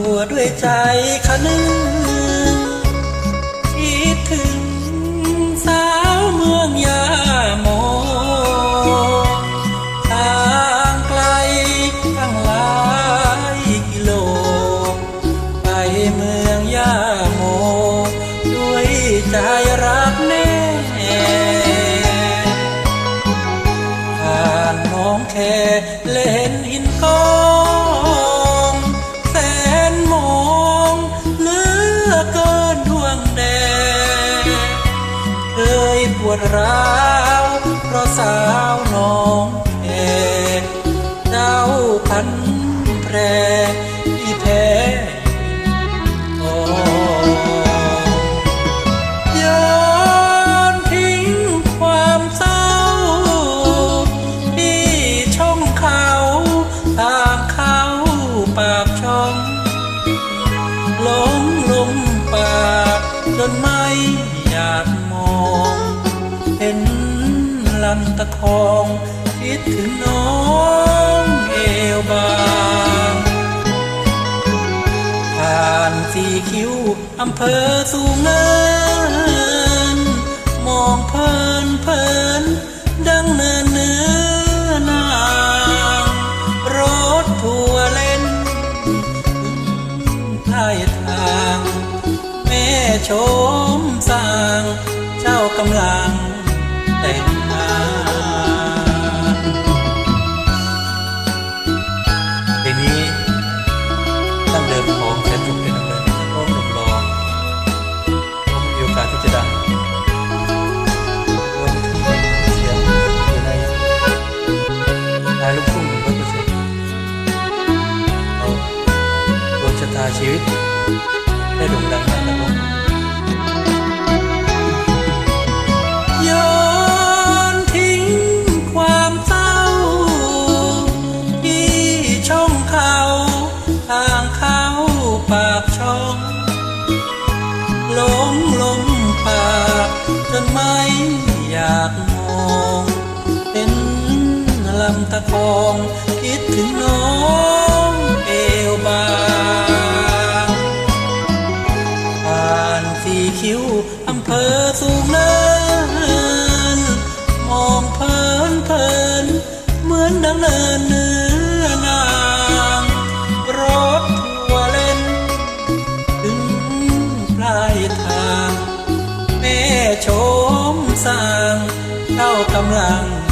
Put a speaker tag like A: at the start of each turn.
A: ัวด้วยใจคนึงคิดถึงสาวเมืองยาโมทางไกลข้างหลายกิโล ไปเมืองยาโมด้วยใจ ปวดร้าวเพราะสาวน้องเอกเจ้าพันแพร คองคิดถึงน้องเอวบางผ่านสีคิ้วอำเภอสูงเงินมองเพลินเพลินดังเนินเนื้อนางรถทัวร์เล่นท้ายทาง แม่ชมสร้างเจ้ากำลังแต่ง ปากช่องหลงลมปากจนไม่อยากมองเป็นลำตะคองคิดถึงน้องเอวบาง กำลัง